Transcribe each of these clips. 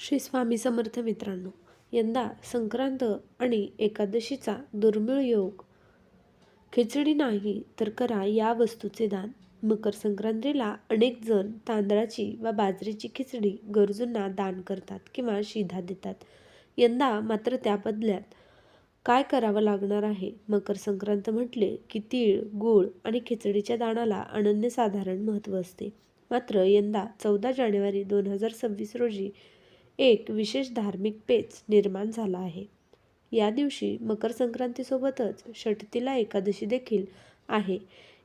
श्री स्वामी समर्थ मित्रांनो यंदा संक्रांत आणि एकादशीचा दुर्मिळ योग. खिचडी नाही तर करा या वस्तूचे दान. मकर संक्रांतीला अनेक जण तांदळाची वा बाजरीची खिचडी गरजूंना दान करतात किंवा शिधा देतात. यंदा मात्र त्या बदल्यात काय करावं लागणार आहे? मकर संक्रांत म्हटले की तीळ गूळ आणि खिचडीच्या दानाला अनन्यसाधारण महत्त्व असते. मात्र यंदा चौदा जानेवारी दोन हजार सव्वीस रोजी एक विशेष धार्मिक पेच निर्माण झाला आहे. या दिवशी मकर संक्रांतीसोबतच षटतीला एकादशी देखील आहे.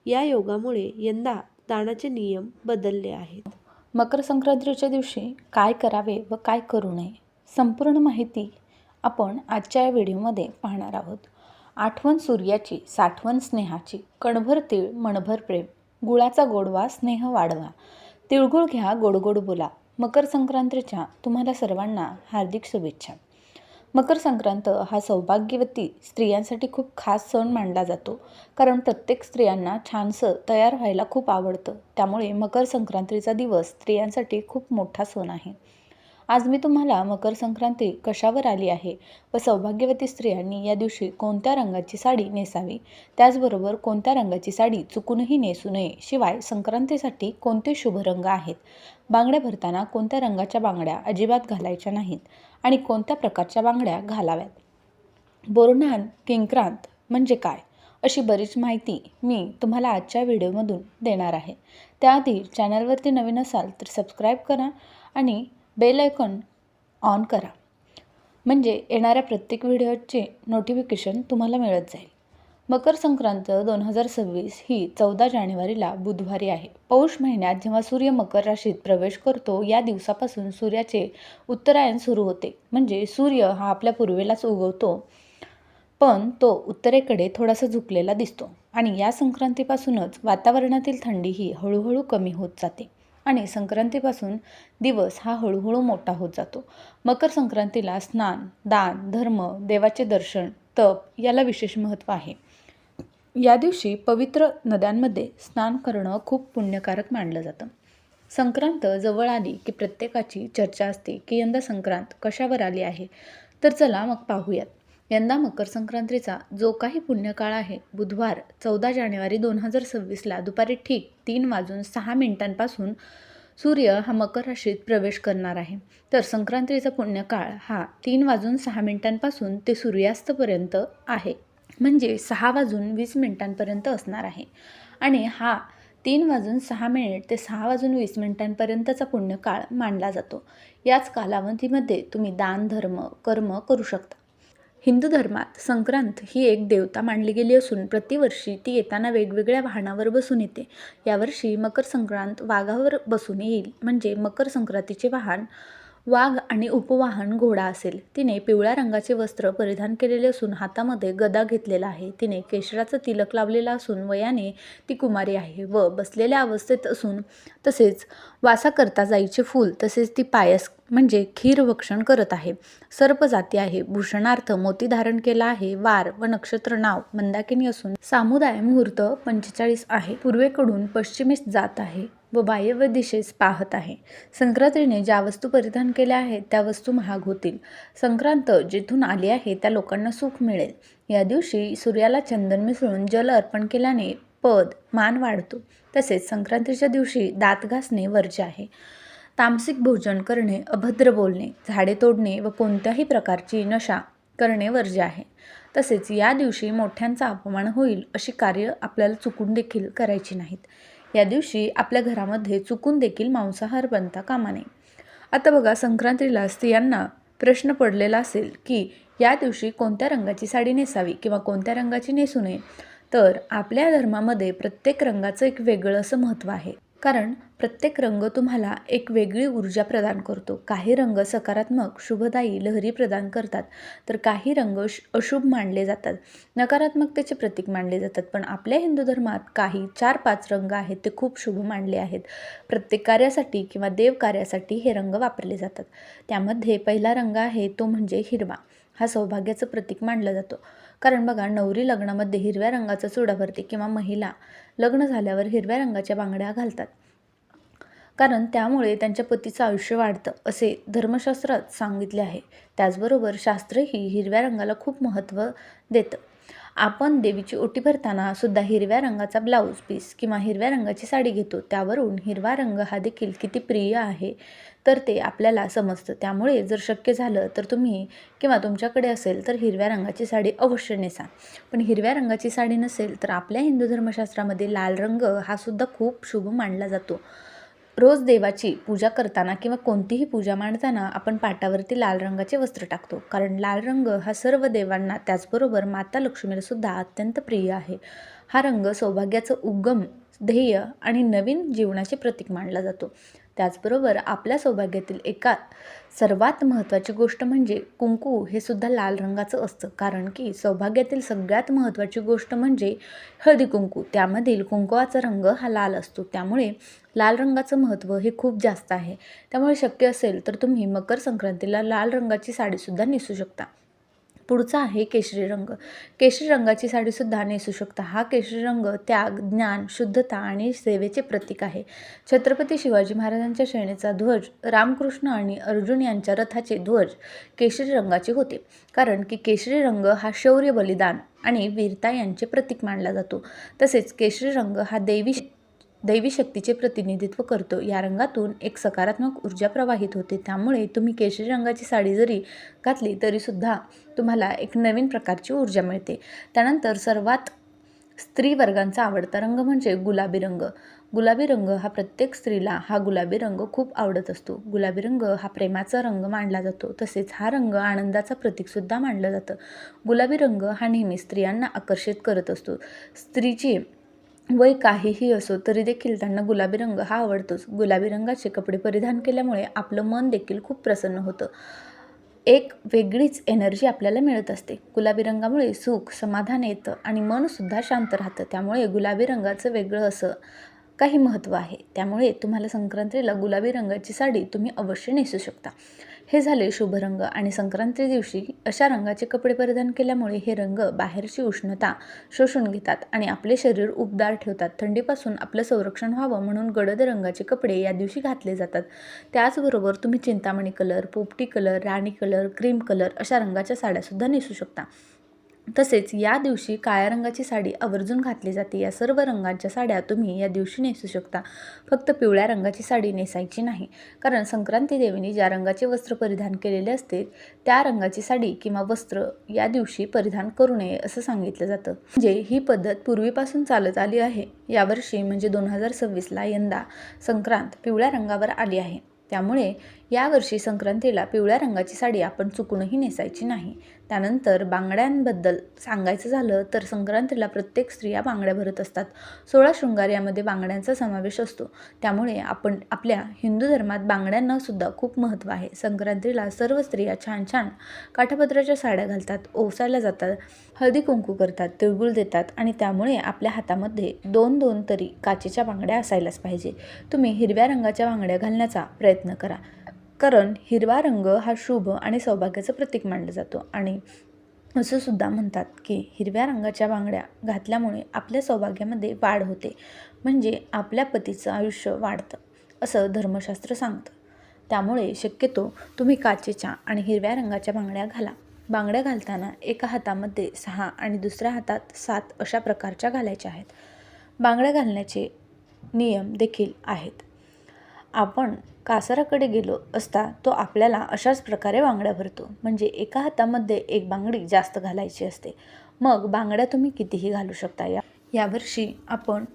या योगामुळे यंदा दानाचे नियम बदलले आहेत. मकर संक्रांतीच्या दिवशी काय करावे व काय करू नये संपूर्ण माहिती आपण आजच्या या व्हिडिओमध्ये पाहणार आहोत. आठवण सूर्याची साठवण स्नेहाची कणभर तीळ मणभर प्रेम गुळाचा गोडवा स्नेह वाढवा. तिळगुळ घ्या गोड गोड बोला. मकर संक्रांतीच्या तुम्हाला सर्वांना हार्दिक शुभेच्छा. मकर संक्रांत हा सौभाग्यवती स्त्रियांसाठी खूप खास सण मानला जातो. कारण प्रत्येक स्त्रियांना छानसं तयार व्हायला खूप आवडतं. त्यामुळे मकर संक्रांतीचा दिवस स्त्रियांसाठी खूप मोठा सण आहे. आज मी तुम्हाला मकर संक्रांती कशावर आली आहे व सौभाग्यवती स्त्रियांनी या दिवशी कोणत्या रंगाची साडी नेसावी? त्याचबरोबर कोणत्या रंगाची साडी चुकूनही नेसू नये? शिवाय संक्रांतीसाठी कोणते शुभ रंग आहेत? बांगड्या भरताना कोणत्या रंगाच्या बांगड्या अजिबात घालायच्या नाहीत आणि कोणत्या प्रकारच्या बांगड्या घालाव्यात? बोरणान किंक्रांत म्हणजे काय? अशी बरीच माहिती मी तुम्हाला आजच्या व्हिडिओमधून देणार आहे. त्याआधी चॅनलवरती नवीन असाल तर सबस्क्राईब करा आणि बेल आयकॉन ऑन करा. म्हणजे येणाऱ्या प्रत्येक व्हिडिओचे नोटिफिकेशन तुम्हाला मिळत जाईल. मकर संक्रांत दोन हजार सव्वीस ही चौदा जानेवारीला बुधवारी आहे. पौष महिन्यात जेव्हा सूर्य मकर राशीत प्रवेश करतो या दिवसापासून सूर्याचे उत्तरायण सुरू होते. म्हणजे सूर्य हा आपल्या पूर्वेलाच उगवतो पण तो उत्तरेकडे थोडासा झुकलेला दिसतो. आणि या संक्रांतीपासूनच वातावरणातील थंडी ही हळूहळू कमी होत जाते. आणि संक्रांतीपासून दिवस हा हळूहळू मोठा होत जातो. मकर संक्रांतीला स्नान दान धर्म देवाचे दर्शन तप याला विशेष महत्त्व आहे. या दिवशी पवित्र नद्यांमध्ये स्नान करणं खूप पुण्यकारक मानलं जातं. संक्रांत जवळ आली की प्रत्येकाची चर्चा असते की यंदा संक्रांत कशावर आली आहे? तर चला मग पाहूयात. यंदा मकर संक्रांतीचा जो काही पुण्यकाळ आहे बुधवार चौदा जानेवारी दोन हजार सव्वीसला दुपारी ठीक तीन वाजून सहा मिनिटांपासून सूर्य हा मकर राशीत प्रवेश करणार आहे. तर संक्रांतीचा पुण्यकाळ हा तीन वाजून सहा मिनिटांपासून ते सूर्यास्तपर्यंत आहे. म्हणजे सहा वाजून वीस मिनिटांपर्यंत असणार आहे. आणि हा तीन वाजून सहा मिनिट ते सहा वाजून वीस मिनिटांपर्यंतचा पुण्यकाळ मानला जातो. याच कालावधीमध्ये तुम्ही दान धर्म कर्म करू शकता. हिंदू धर्मात संक्रांत ही एक देवता मानली गेली असून प्रतिवर्षी ती येताना वेगवेगळ्या वाहनावर बसून येते. यावर्षी मकर संक्रांत वाघावर बसून येईल. म्हणजे मकर संक्रांतीचे वाहन वाघ आणि उपवाहन घोडा असेल. तिने पिवळ्या रंगाचे वस्त्र परिधान केलेले असून हातामध्ये गदा घेतलेला आहे. तिने केशराचं तिलक लावलेला असून वयाने ती कुमारी आहे व बसलेल्या अवस्थेत असून तसेच वासा करता जाईचे फूल तसेच ती पायस म्हणजे खीर भक्षण करत आहे. सर्प जाती आहे. भूषणार्थ मोती धारण केला आहे. वार व नक्षत्र नाव मंदाकिनी असून सामुदाय मुहूर्त पंचेचाळीस आहे. पूर्वेकडून पश्चिमेस जात आहे. व वायव्य दिशेस पाहत आहे. संक्रांतीने ज्या वस्तू परिधान केल्या आहेत त्या वस्तू महाग होतील. संक्रांत जिथून आली आहे त्या लोकांना सुख मिळेल. या दिवशी सूर्याला चंदन मिसळून जल अर्पण केल्याने पद मान वाढतो. तसेच संक्रांतीच्या दिवशी दात घासणे वर्ज्य आहे. तामसिक भोजन करणे अभद्र बोलणे झाडे तोडणे व कोणत्याही प्रकारची नशा करणे वर्ज्य आहे. तसेच या दिवशी मोठ्यांचा अपमान होईल अशी कार्य आपल्याला चुकून देखील करायची नाहीत. या दिवशी आपल्या घरामध्ये चुकून देखील मांसाहार बनता कामा नये आता बघा संक्रांतीला स्त्रियांना प्रश्न पडलेला असेल की या दिवशी कोणत्या रंगाची साडी नेसावी किंवा कोणत्या रंगाची नेसू नये? तर आपल्या धर्मामध्ये प्रत्येक रंगाचं एक वेगळं असं महत्त्व आहे. कारण प्रत्येक रंग तुम्हाला एक वेगळी ऊर्जा प्रदान करतो. काही रंग सकारात्मक शुभदायी लहरी प्रदान करतात तर काही रंग श अशुभ मानले जातात. नकारात्मकतेचे प्रतीक मानले जातात पण आपल्या हिंदू धर्मात काही चार पाच रंग आहेत ते खूप शुभ मानले आहेत. प्रत्येक कार्यासाठी किंवा देव कार्यासाठी हे रंग वापरले जातात. त्यामध्ये पहिला रंग आहे तो म्हणजे हिरवा. हा सौभाग्याचं प्रतीक मानला जातो. कारण बघा नवरी लग्नामध्ये हिरव्या रंगाचा चुडा भरते किंवा महिला लग्न झाल्यावर हिरव्या रंगाच्या बांगड्या घालतात. कारण त्यामुळे त्यांच्या पतीचं आयुष्य वाढतं असे धर्मशास्त्रात सांगितले आहे. त्याचबरोबर शास्त्रही हिरव्या रंगाला खूप महत्त्व देतं. आपण देवीची ओटी भरताना सुद्धा हिरव्या रंगाचा ब्लाऊज पीस किंवा हिरव्या रंगाची साडी घेतो. त्यावरून हिरवा रंग हा देखील किती प्रिय आहे तर ते आपल्याला समजतं. त्यामुळे जर शक्य झालं तर तुम्ही किंवा तुमच्याकडे असेल तर हिरव्या रंगाची साडी अवश्य नेसा. पण हिरव्या रंगाची साडी नसेल तर आपल्या हिंदू धर्मशास्त्रामध्ये लाल रंग हा सुद्धा खूप शुभ मानला जातो. रोज देवाची पूजा करताना किंवा कोणतीही पूजा मांडताना आपण पाटावरती लाल रंगाचे वस्त्र टाकतो. कारण लाल रंग हा सर्व देवांना त्याचबरोबर माता लक्ष्मीला सुद्धा अत्यंत प्रिय आहे. हा रंग सौभाग्याचं उगम ध्येय आणि नवीन जीवनाचे प्रतीक मानला जातो. त्याचबरोबर आपल्या सौभाग्यातील एका सर्वात महत्त्वाची गोष्ट म्हणजे कुंकू हे सुद्धा लाल रंगाचं असतं. कारण की सौभाग्यातील सगळ्यात महत्त्वाची गोष्ट म्हणजे हळदी कुंकू. त्यामधील कुंकवाचा रंग हा लाल असतो. त्यामुळे लाल रंगाचं महत्त्व हे खूप जास्त आहे. त्यामुळे शक्य असेल तर तुम्ही मकर संक्रांतीला लाल रंगाची साडीसुद्धा नेसू शकता. पुढचा आहे केशरी रंग. केशरी रंगाची साडीसुद्धा नेसू शकता. हा केशरी रंग त्याग ज्ञान शुद्धता आणि सेवेचे प्रतीक आहे. छत्रपती शिवाजी महाराजांच्या सेनेचा ध्वज रामकृष्ण आणि अर्जुन यांच्या रथाचे ध्वज केशरी रंगाचे होते. कारण की केशरी रंग हा शौर्य बलिदान आणि वीरता यांचे प्रतीक मानला जातो. तसेच केशरी रंग हा देवी दैवी शक्तीचे प्रतिनिधित्व करतो. या रंगातून एक सकारात्मक ऊर्जा प्रवाहित होते. त्यामुळे तुम्ही केशरी रंगाची साडी जरी घातली तरीसुद्धा तुम्हाला एक नवीन प्रकारची ऊर्जा मिळते. त्यानंतर सर्वात स्त्री वर्गांचा आवडता रंग म्हणजे गुलाबी रंग. गुलाबी रंग हा प्रत्येक स्त्रीला हा गुलाबी रंग खूप आवडत असतो. गुलाबी रंग हा प्रेमाचा रंग मानला जातो. तसेच हा रंग आनंदाचा प्रतीकसुद्धा मानलं जातं. गुलाबी रंग हा नेहमी स्त्रियांना आकर्षित करत असतो. स्त्रीची वय काहीही असो तरी देखील त्यांना गुलाबी रंग हा आवडतोच. गुलाबी रंगाचे कपडे परिधान केल्यामुळे आपलं मन देखील खूप प्रसन्न होतं. एक वेगळीच एनर्जी आपल्याला मिळत असते. गुलाबी रंगामुळे सुख समाधान येतं आणि मनसुद्धा शांत राहतं. त्यामुळे गुलाबी रंगाचं वेगळं असं काही महत्त्व आहे. त्यामुळे तुम्हाला संक्रांतीला गुलाबी रंगाची साडी तुम्ही अवश्य नेसू शकता. हे झाले शुभ रंग आणि संक्रांती दिवशी अशा रंगाचे कपडे परिधान केल्यामुळे हे रंग बाहेरची उष्णता शोषून घेतात आणि आपले शरीर उबदार ठेवतात. थंडीपासून आपलं संरक्षण व्हावं म्हणून गडद रंगाचे कपडे या दिवशी घातले जातात. त्याचबरोबर तुम्ही चिंतामणी कलर पोपटी कलर राणी कलर क्रीम कलर अशा रंगाच्या साड्यासुद्धा नेसू शकता. तसेच या दिवशी काळ्या रंगाची साडी आवर्जून घातली जाते. या सर्व रंगांच्या साड्या तुम्ही या दिवशी नेसू शकता. फक्त पिवळ्या रंगाची साडी नेसायची नाही. कारण संक्रांती देवीने ज्या रंगाचे वस्त्र परिधान केलेले असते त्या रंगाची साडी किंवा वस्त्र या दिवशी परिधान करू नये असं सांगितलं जातं. म्हणजे ही पद्धत पूर्वीपासून चालत आली आहे. यावर्षी म्हणजे दोन हजार सव्वीसला यंदा संक्रांत पिवळ्या रंगावर आली आहे. त्यामुळे यावर्षी संक्रांतीला पिवळ्या रंगाची साडी आपण चुकूनही नेसायची नाही. त्यानंतर बांगड्यांबद्दल सांगायचं झालं तर संक्रांतीला प्रत्येक स्त्रिया बांगड्या भरत असतात. सोळा शृंगार यामध्ये बांगड्यांचा समावेश असतो. त्यामुळे आपण आपल्या हिंदू धर्मात बांगड्यांना सुद्धा खूप महत्त्व आहे. संक्रांतीला सर्व स्त्रिया छान छान काठापत्राच्या साड्या घालतात ओसायला जातात हळदी कुंकू करतात तिळगुळ देतात आणि त्यामुळे आपल्या हातामध्ये दोन दोन तरी काचेच्या बांगड्या असायलाच पाहिजे. तुम्ही हिरव्या रंगाच्या बांगड्या घालण्याचा प्रयत्न करा. कारण हिरवा रंग हा शुभ आणि सौभाग्याचं प्रतीक मानला जातो. आणि असं सुद्धा म्हणतात की हिरव्या रंगाच्या बांगड्या घातल्यामुळे आपल्या सौभाग्यामध्ये वाढ होते. म्हणजे आपल्या पतीचं आयुष्य वाढतं असं धर्मशास्त्र सांगतं. त्यामुळे शक्यतो तुम्ही काचेच्या आणि हिरव्या रंगाच्या बांगड्या घाला. बांगड्या घालताना एका हातामध्ये सहा आणि दुसऱ्या हातात सात अशा प्रकारच्या घालायच्या आहेत. बांगड्या घालण्याचे नियम देखील आहेत. आपण कासाराकडे गेलो असता तो आपल्याला अशाच प्रकारे बांगड्या भरतो. म्हणजे एका हातामध्ये एक बांगडी जास्त घालायची असते. मग बांगड्या तुम्ही कितीही घालू शकता या. यावर्षी आपण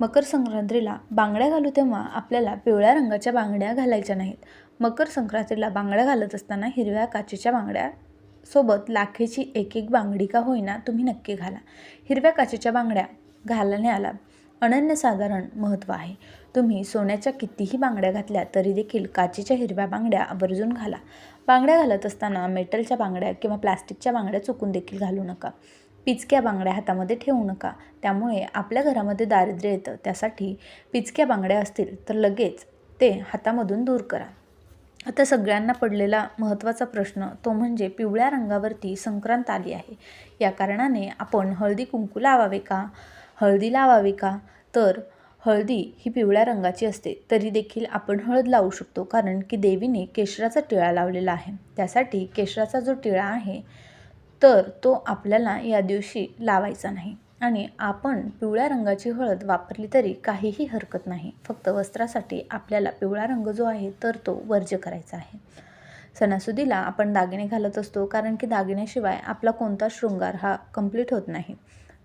मकर संक्रांतीला बांगड्या घालू तेव्हा आपल्याला पिवळ्या रंगाच्या बांगड्या घालायच्या नाहीत. मकर संक्रांतीला बांगड्या घालत असताना हिरव्या काचेच्या बांगड्या सोबत लाखेची एक एक बांगडी का होईना तुम्ही नक्की घाला. हिरव्या काचेच्या बांगड्या घालण्याला अनन्यसाधारण महत्त्व आहे. तुम्ही सोन्याच्या कितीही बांगड्या घातल्या तरी देखील काचेच्या हिरव्या बांगड्या आवर्जून घाला. बांगड्या घालत असताना मेटलच्या बांगड्या किंवा प्लास्टिकच्या बांगड्या चुकून देखील घालू नका. पिचक्या बांगड्या हातामध्ये ठेवू नका. त्यामुळे आपल्या घरामध्ये दारिद्र्य येतं. त्यासाठी पिचक्या बांगड्या असतील तर लगेच ते हातामधून दूर करा. आता सगळ्यांना पडलेला महत्त्वाचा प्रश्न तो म्हणजे पिवळ्या रंगावरती संक्रांत आली आहे. या कारणाने आपण हळदी कुंकू लावावे का? हळदी लावावे का? तर हळदी ही पिवळ्या रंगाची असते. तरी देखील आपण हळद लावू शकतो कारण की देवीने केशराचा टिळा लावलेला आहे. त्यासाठी केशराचा जो टिळा आहे तर तो आपल्याला या दिवशी लावायचा नाही. आणि आपण पिवळ्या रंगाची हळद वापरली तरी काहीही हरकत नाही. फक्त वस्त्रासाठी आपल्याला पिवळा रंग जो आहे तर तो वर्ज्य करायचा आहे. सणासुदीला आपण दागिने घालत असतो कारण की दागिन्याशिवाय आपला कोणता शृंगार हा कंप्लीट होत नाही.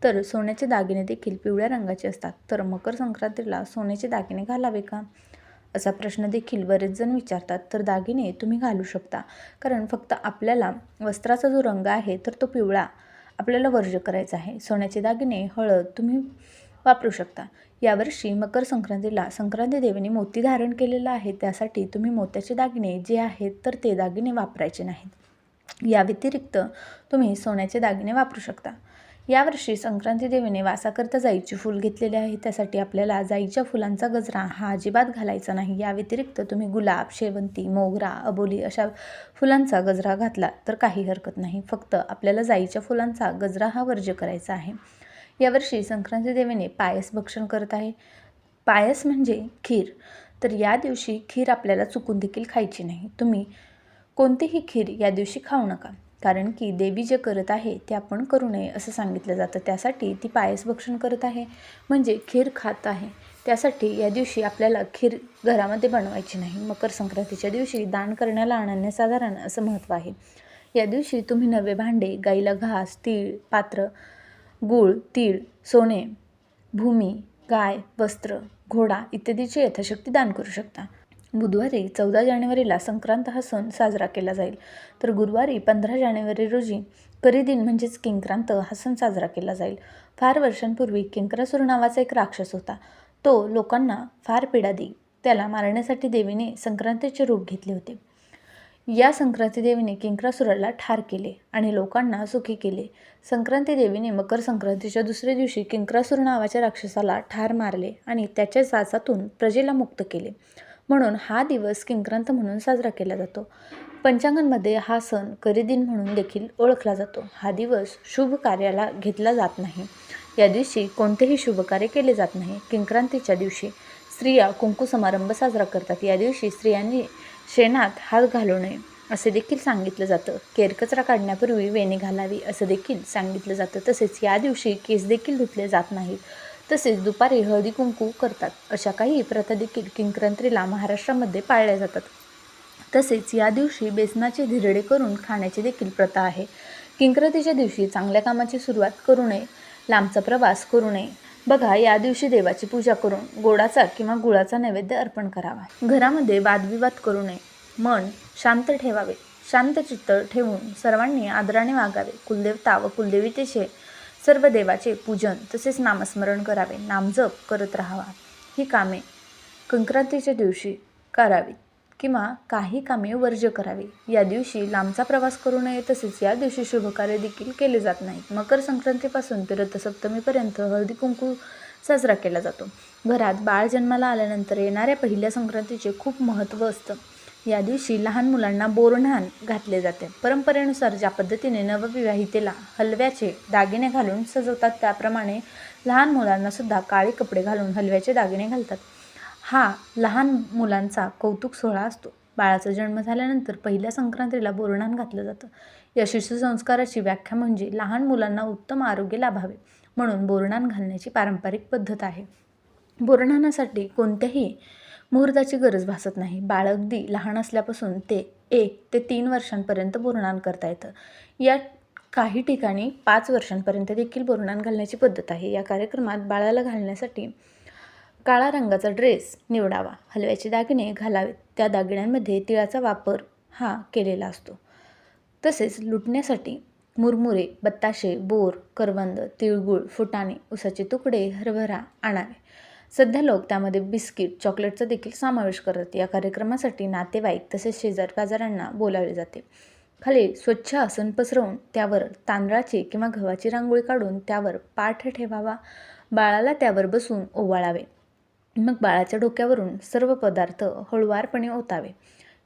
तर सोन्याचे दागिने देखील पिवळ्या रंगाचे असतात. तर मकर संक्रांतीला सोन्याचे दागिने घालावे का? असा प्रश्न देखील बरेच जण विचारतात. तर दागिने तुम्ही घालू शकता. कारण फक्त आपल्याला वस्त्राचा जो रंग आहे तर तो पिवळा आपल्याला वर्ज करायचा आहे. सोन्याचे दागिने हळद तुम्ही वापरू शकता. यावर्षी मकर संक्रांतीला संक्रांती देवीने मोती धारण केलेलं आहे. त्यासाठी तुम्ही मोत्याचे दागिने जे आहेत तर ते दागिने वापरायचे नाहीत. या व्यतिरिक्त तुम्ही सोन्याचे दागिने वापरू शकता. यावर्षी संक्रांती देवीने वासाकरता जाईचे फूल घेतलेले आहे. त्यासाठी आपल्याला जाईच्या फुलांचा गजरा हा अजिबात घालायचा नाही. या व्यतिरिक्त तुम्ही गुलाब शेवंती मोगरा अबोली अशा फुलांचा गजरा घातला तर काही हरकत नाही. फक्त आपल्याला जाईच्या फुलांचा गजरा हा वर्ज्य करायचा आहे. यावर्षी संक्रांती देवीने पायस भक्षण करत आहे. पायस म्हणजे खीर. तर या दिवशी खीर आपल्याला चुकून देखील खायची नाही. तुम्ही कोणतीही खीर या दिवशी खाऊ नका. कारण की देवी जे करत आहे ते आपण करू नये असं सांगितलं जातं. त्यासाठी ती पायस भक्षण करत आहे. म्हणजे खीर खात आहे. त्यासाठी या दिवशी आपल्याला खीर घरामध्ये बनवायची नाही. मकर संक्रांतीच्या दिवशी दान करण्याला अनन्यसाधारण असं महत्त्व आहे. या दिवशी तुम्ही नवे भांडे गाईला घास तीळ पात्र गूळ तीळ सोने भूमी गाय वस्त्र घोडा इत्यादीचे यथाशक्ती दान करू शकता. बुधवारी चौदा जानेवारीला संक्रांत हा सण साजरा केला जाईल. तर गुरुवारी पंधरा जानेवारी रोजी करीदिन म्हणजेच किंक्रांत हा सण साजरा केला जाईल. फार वर्षांपूर्वी किंक्रासूर नावाचा एक राक्षस होता. तो लोकांना फार पीडा देई त्याला मारण्यासाठी देवीने संक्रांतीचे रूप घेतले होते. या संक्रांती देवीने किंक्रासुराला ठार केले आणि लोकांना सुखी केले. संक्रांती देवीने मकर संक्रांतीच्या दुसऱ्या दिवशी किंक्रासूर नावाच्या राक्षसाला ठार मारले आणि त्याच्या साचातून प्रजेला मुक्त केले. म्हणून हा दिवस किंक्रांत म्हणून साजरा केला जातो. पंचांगांमध्ये हा सण करीदिन म्हणून देखील ओळखला जातो. हा दिवस शुभ कार्याला घेतला जात नाही. या दिवशी कोणतेही शुभ कार्य केले जात नाही. किंक्रांतीच्या दिवशी स्त्रिया कुंकू समारंभ साजरा करतात. या दिवशी स्त्रियांनी शेणात हात घालू नये असे देखील सांगितलं जातं. केरकचरा काढण्यापूर्वी वेणी घालावी असं देखील सांगितलं जातं. तसेच या दिवशी केस देखील धुतले जात नाहीत. तसेच दुपारी हळदी कुंकू करतात. अशा काही प्रथा देखील किंक्रांतीला महाराष्ट्रामध्ये पाळल्या जातात. तसेच या दिवशी बेसनाचे धिरडे करून खाण्याची देखील प्रथा आहे. किंक्रांतीच्या दिवशी चांगल्या कामाची सुरुवात करू नये लांबचा प्रवास करू नये. बघा या दिवशी देवाची पूजा करून गोडाचा किंवा गुळाचा नैवेद्य अर्पण करावा. घरामध्ये वादविवाद करू नये. मन शांत ठेवावे. शांत चित्त ठेवून सर्वांनी आदराने वागावे. कुलदेवता व कुलदेवीतेचे सर्व देवाचे पूजन तसेच नामस्मरण करावे नामजप करत राहावा. ही कामे संक्रांतीच्या दिवशी करावीत किंवा काही कामे वर्ज्य करावी. या दिवशी लांबचा प्रवास करू नये तसेच या दिवशी शुभकार्य देखील केले जात नाहीत. मकर संक्रांतीपासून ते रथसप्तमीपर्यंत हळदी कुंकू साजरा केला जातो. घरात बाळ जन्माला आल्यानंतर येणाऱ्या पहिल्या संक्रांतीचे खूप महत्त्व असतं. या दिवशी लहान मुलांना बोरन्हाण घातले जाते. परंपरेनुसार ज्या पद्धतीने नवविवाहितेला हलव्याचे दागिने घालून सजवतात त्याप्रमाणे लहान मुलांना सुद्धा काळे कपडे घालून हलव्याचे दागिने घालतात. हा लहान मुलांचा कौतुक सोहळा असतो. बाळाचा जन्म झाल्यानंतर पहिल्या संक्रांतीला बोरणान घातलं जातं. या शिशुसंस्काराची व्याख्या म्हणजे लहान मुलांना उत्तम आरोग्य लाभावे म्हणून बोरणान घालण्याची पारंपरिक पद्धत आहे. बोरणानासाठी कोणत्याही मुहूर्ताची गरज भासत नाही. बाळ अगदी लहान असल्यापासून ते एक ते तीन वर्षांपर्यंत बोरणान करता येतं. या काही ठिकाणी पाच वर्षांपर्यंत देखील बोरणान घालण्याची पद्धत आहे. या कार्यक्रमात बाळाला घालण्यासाठी काळा रंगाचा ड्रेस निवडावा. हलव्याचे दागिने घालावेत. त्या दागिन्यांमध्ये तिळाचा वापर हा केलेला असतो. तसेच लुटण्यासाठी मुरमुरे बत्ताशे बोर करवंद तिळगुळ फुटाणे उसाचे तुकडे हरभरा आणावे. सध्या लोक त्यामध्ये बिस्किट चॉकलेटचा देखील समावेश करतात. या कार्यक्रमासाठी नातेवाईक तसेच शेजारपाजारांना बोलावले जाते. खाली स्वच्छ आसन पसरवून त्यावर तांदळाची किंवा गव्हाची रांगोळी काढून त्यावर पाठ ठेवावा. बाळाला त्यावर बसून ओवाळावे. मग बाळाच्या डोक्यावरून सर्व पदार्थ हळुवारपणे ओतावे.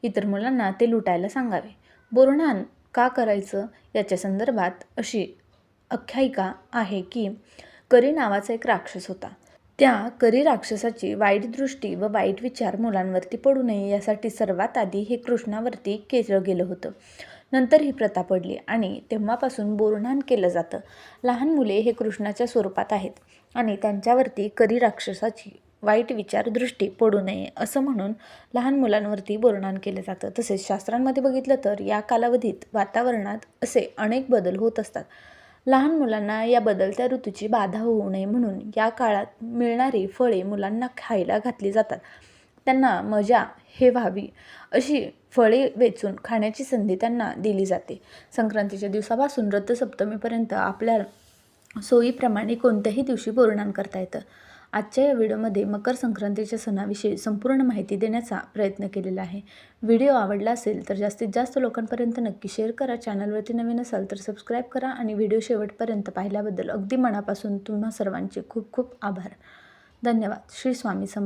इतर मुलांना ते लुटायला सांगावे. बोरणान का करायचं? याच्या संदर्भात अशी आख्यायिका आहे की करी नावाचा एक राक्षस होता. त्या करी राक्षसाची वाईट दृष्टी व वाईट विचार मुलांवरती पडू नये यासाठी सर्वात आधी हे कृष्णावरती केलं गेलं होतं. नंतर ही प्रथा पडली आणि तेव्हापासून बोरणान केलं जातं. लहान मुले हे कृष्णाच्या स्वरूपात आहेत आणि त्यांच्यावरती करी राक्षसाची वाईट विचार दृष्टी पडू नये असं म्हणून लहान मुलांवरती बोरणान केलं जातं. तसेच शास्त्रांमध्ये बघितलं तर या कालावधीत वातावरणात असे अनेक बदल होत असतात. लहान मुलांना या बदलत्या ऋतूची बाधा होऊ नये म्हणून या काळात मिळणारी फळे मुलांना खायला घातली जातात. त्यांना मजा हे व्हावी अशी फळे वेचून खाण्याची संधी त्यांना दिली जाते. संक्रांतीच्या दिवसापासून रथसप्तमीपर्यंत आपल्या सोयीप्रमाणे कोणत्याही दिवशी बोरणान करता येतं. आजच्या या व्हिडिओमध्ये मकर संक्रांतीच्या सणाविषयी संपूर्ण माहिती देण्याचा प्रयत्न केलेला आहे. व्हिडिओ आवडला असेल तर जास्तीत जास्त लोकांपर्यंत नक्की शेअर करा. चॅनलवरती नवीन असाल तर सबस्क्राईब करा आणि व्हिडिओ शेवटपर्यंत पाहिल्याबद्दल अगदी मनापासून तुम्हा सर्वांचे खूप खूप आभार. धन्यवाद. श्री स्वामी समर्थ